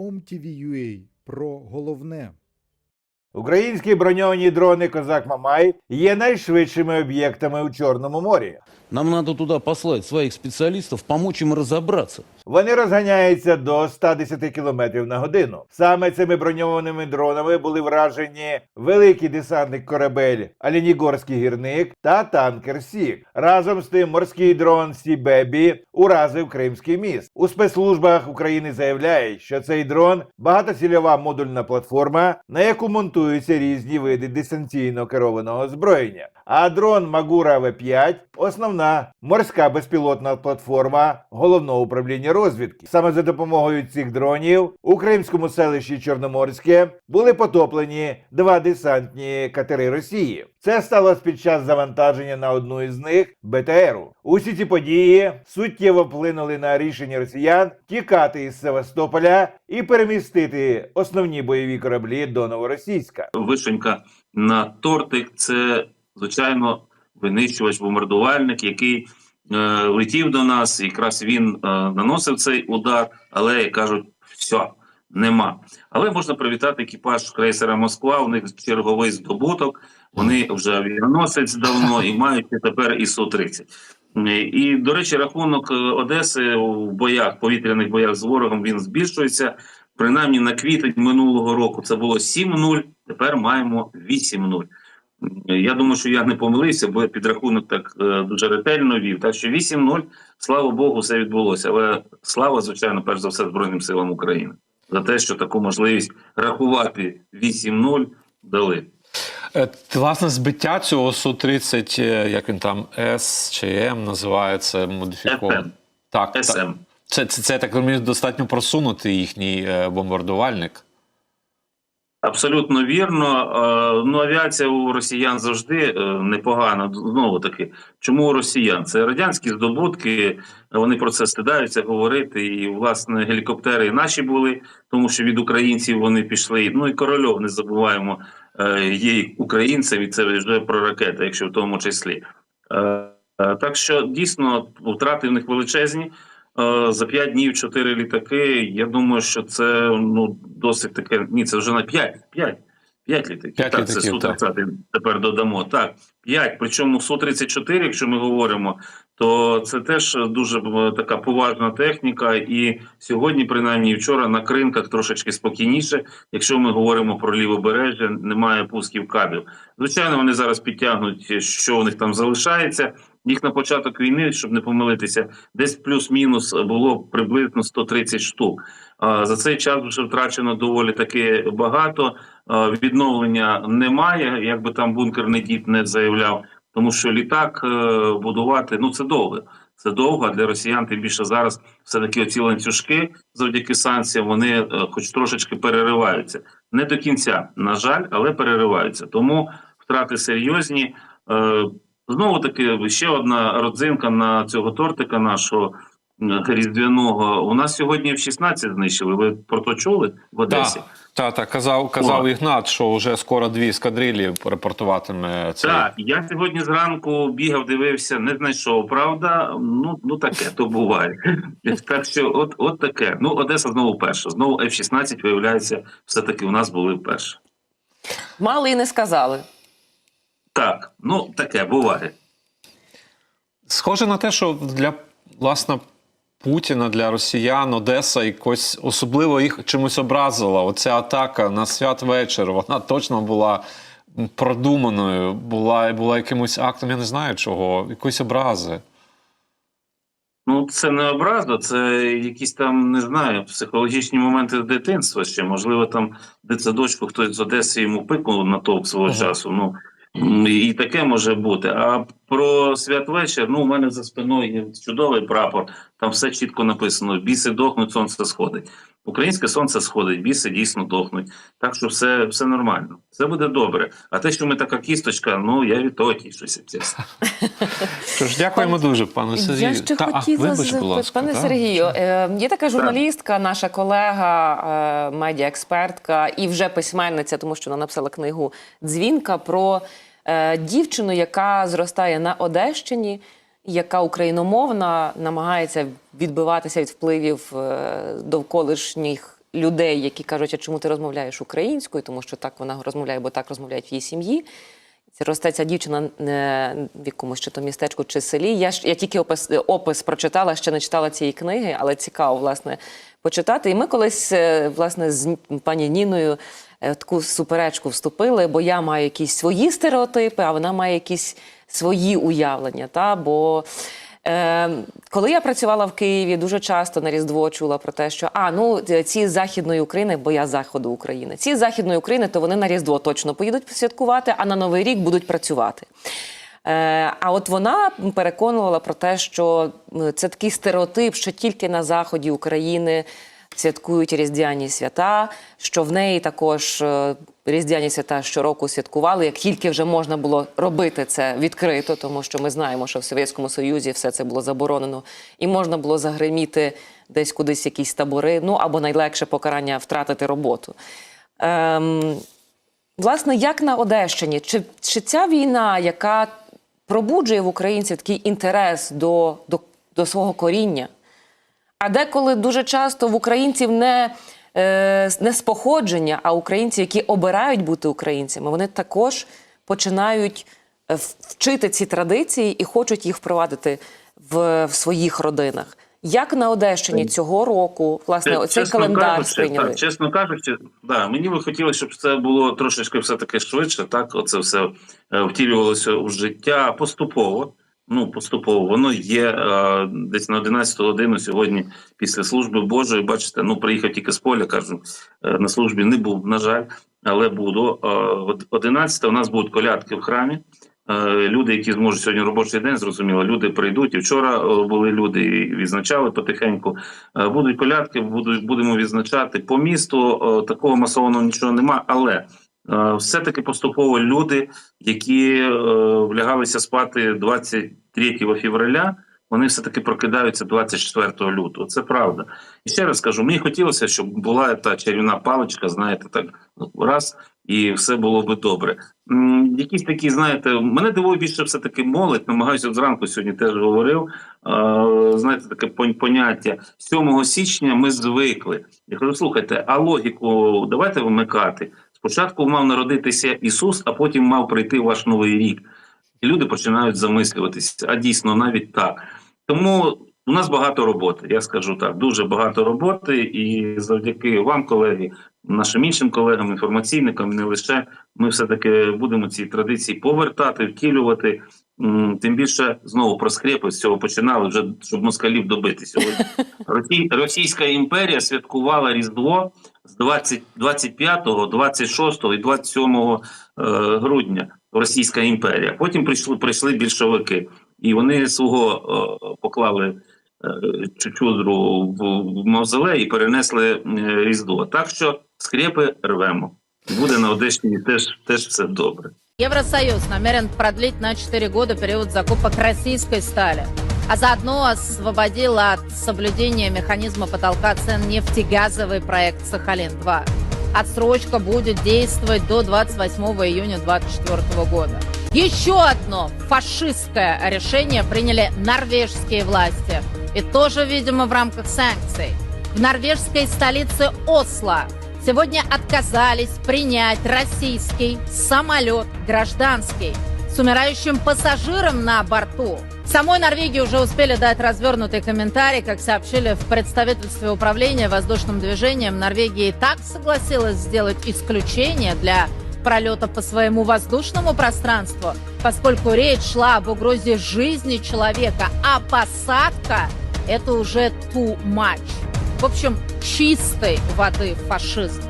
OMTV.ua про головне. Українські броньовані дрони Козак Мамай є найшвидшими об'єктами у Чорному морі. Нам надо туда послать своїх спеціалістів, помочь їм разобраться. Вони розганяються до 110 км на годину. Саме цими броньованими дронами були вражені великий десантник корабель Алінігорський гірник та танкер Сік. Разом з тим морський дрон Сі-Бебі уразив Кримський міст. У спецслужбах України заявляють, що цей дрон багатоцільова модульна платформа, на яку монтуються різні види дистанційно керованого озброєння. А дрон Магура В5 основна морська безпілотна платформа головного управління розвідки. Саме за допомогою цих дронів у кримському селищі Чорноморське були потоплені два десантні катери Росії. Це сталося під час завантаження на одну із них БТРу. Усі ці події суттєво вплинули на рішення росіян тікати із Севастополя і перемістити основні бойові кораблі до Новоросійська. вишенька на тортик це звичайно винищувач бомбардувальник, який летів до нас. Якраз він е, наносив цей удар, але кажуть, все. Нема, але можна привітати екіпаж крейсера Москва. У них черговий здобуток. Вони вже авіаносець давно і мають тепер і су 30 І до речі, рахунок е, Одеси в боях, повітряних боях з ворогом він збільшується. Принаймні на квітень минулого року це було 7-0, тепер маємо 8-0. Я думаю, що я не помилився, бо я підрахунок так е, дуже ретельно вів. Так що 8-0, слава Богу, все відбулося. Але слава, звичайно, перш за все Збройним силам України за те, що таку можливість рахувати 8-0 дали. Е, Власне, збиття цього Су-30, е, як він там, С чи М називається, модифіковано. Так, так. СМ. Це, це, це, так розумію, достатньо просунутий їхній бомбардувальник. Абсолютно вірно. Е, Ну, авіація у росіян завжди е, непогана. Знову таки, чому у росіян? Це радянські здобутки. Вони про це стидаються говорити. І власне гелікоптери наші були, тому що від українців вони пішли. Ну і корольов не забуваємо. е, Є українцем, і це вже про ракети, якщо в тому числі. Так що дійсно втрати в них величезні. Е, За 5 днів 4 літаки. Я думаю, що це ну досить таке. Ні, це вже на 5. 5. 5 літаків. П'ять так, це літаків, так. Су-30 тепер додамо. Так, 5. Причому Су-34, якщо ми говоримо, то це теж дуже е, така поважна техніка. І сьогодні, принаймні, і вчора на кринках трошечки спокійніше. Якщо ми говоримо про лівобережжя, немає пусків кабів. Звичайно, вони зараз підтягнуть, що у них там залишається. Їх на початок війни, щоб не помилитися, десь плюс-мінус було приблизно 130 штук. За цей час вже втрачено доволі таки багато. Відновлення немає, як би там бункерний дід не заявляв, тому що літак е, будувати ну це довго. Це довго для росіян. Тим більше зараз все таки оці ланцюжки завдяки санкціям. Вони е, хоч трошечки перериваються. Не до кінця, на жаль, але перериваються. Тому втрати серйозні. Знову таки, ще одна родзинка на цього тортика нашого різдвяного. У нас сьогодні в 16 знищили. Ви про то чули в Одесі? Так, так, казав, казав О. Ігнат, що вже скоро дві ескадрилі репортуватиме цей. Так, я сьогодні зранку бігав, дивився, не знайшов. Правда, ну ну таке то буває. Так що, от, от таке. Ну, Одеса знову перша. Знову F-16, виявляється, все таки у нас були вперше. Мали і не сказали. Так, ну таке буває. Схоже на те, що для власне Путіна, для росіян, Одеса якось особливо їх чимось образила. Оця атака на святвечір, вона точно була продуманою, була, була якимось актом, я не знаю чого, якоїсь образи. Ну, це не образа, це якісь там, не знаю, психологічні моменти дитинства ще. Можливо, там дитсадочку хтось з Одеси йому пикнув на толк свого Ага. часу. Ну і таке може бути. А про святвечір, ну, у мене за спиною є чудовий прапор. Там все чітко написано: біси дохнуть, сонце сходить. Українське сонце сходить, біси дійсно дохнуть. Так що все, все нормально, все буде добре. А те, що ми така кісточка, ну я від того тішуся. Що ж, дякуємо дуже, пане Сергію. Я ще Та, а, хотіла вибач, будь ласка, пане та. Сергію. Е, є така журналістка, наша колега, е, медіаекспертка і вже письменниця, тому що вона написала книгу Дзвінка про е, дівчину, яка зростає на Одещині, яка україномовна, намагається відбиватися від впливів е, довколишніх людей, які кажуть, а чому ти розмовляєш українською, тому що так вона розмовляє, бо так розмовляють в її сім'ї. Росте ця дівчина е, в якомусь чи то містечку чи селі. Я ж я тільки опис, опис прочитала, ще не читала цієї книги, але цікаво власне почитати. І ми колись е, власне з пані Ніною таку суперечку вступили, бо я маю якісь свої стереотипи, а вона має якісь свої уявлення. Та? Бо Е, коли я працювала в Києві, дуже часто на Різдво чула про те, що а ну ці з західної України, бо я з заходу України, ці з західної України, то вони на Різдво точно поїдуть святкувати, а на Новий рік будуть працювати. Е, а от вона переконувала про те, що це такий стереотип, що тільки на заході України святкують різдвяні свята, що в неї також е, різдвяні свята щороку святкували, як тільки вже можна було робити це відкрито, тому що ми знаємо, що в Совєтському Союзі все це було заборонено, і можна було загриміти десь кудись якісь табори, ну або найлегше покарання втратити роботу. Ем, Власне, як на Одещині, чи, чи ця війна, яка пробуджує в українців такий інтерес до, до, до свого коріння? А деколи дуже часто в українців не, е, не споходження, а українці, які обирають бути українцями, вони також починають е, вчити ці традиції і хочуть їх впровадити в, в своїх родинах. Як на Одещині цього року, власне, оцей Чесно календар кажучи, сприйняли? Так, чесно кажучи, да, мені би хотілося, щоб це було трошечки все-таки швидше. Так, оце все е, втілювалося у життя поступово. Ну, поступово воно є е, десь на 11 годину сьогодні після служби Божої. Бачите, ну приїхав тільки з поля, кажу, е, на службі не був, на жаль, але буду. Е, од- 11 у нас будуть колядки в храмі. Е, Люди, які зможуть сьогодні робочий день, зрозуміло, люди прийдуть. І вчора е, були люди і відзначали потихеньку. Е, Будуть колядки, будуть будемо відзначати по місту. е, Такого масованого нічого нема, але е, все-таки поступово люди, які е, влягалися спати 23 февраля, вони все-таки прокидаються 24 лютого. Це правда. І ще раз скажу, мені хотілося, щоб була та чарівна паличка, знаєте, так раз, і все було би добре. Якісь такі, знаєте, мене дивує більше все-таки молодь, намагаюся зранку сьогодні теж говорив. е, Знаєте, таке поняття 7 січня ми звикли. Я кажу, слухайте, а логіку давайте вимикати. Спочатку мав народитися Ісус, а потім мав прийти ваш новий рік. І люди починають замислюватися, а дійсно навіть так. Тому у нас багато роботи, я скажу так, дуже багато роботи, і завдяки вам, колеги, нашим іншим колегам, інформаційникам, не лише ми все-таки будемо ці традиції повертати, втілювати. Тим більше знову про скрепи з цього починали, вже щоб москалів добити сьогодні. Росій, Російська імперія святкувала Різдво 20, 25, 26 і 27 е, грудня. Російська імперія. Потім прийшли, прийшли більшовики, і вони свого е, поклали е, чучудру в, мавзолей і перенесли Різдво. Так що скрепи рвемо. Буде на Одещині теж, теж все добре. Евросоюз намерен продлить на 4 года период закупок российской стали, а заодно освободил от соблюдения механизма потолка цен нефтегазовый проект «Сахалин-2». Отсрочка будет действовать до 28 июня 2024 года. Еще одно фашистское решение приняли норвежские власти. И тоже, видимо, в рамках санкций. В норвежской столице Осло сегодня отказались принять российский самолет гражданский умирающим пассажиром на борту. Самой Норвегии уже успели дать развернутый комментарий, как сообщили в представительстве управления воздушным движением. Норвегия и так согласилась сделать исключение для пролета по своему воздушному пространству, поскольку речь шла об угрозе жизни человека, а посадка – это уже too much. В общем, чистой воды фашизм.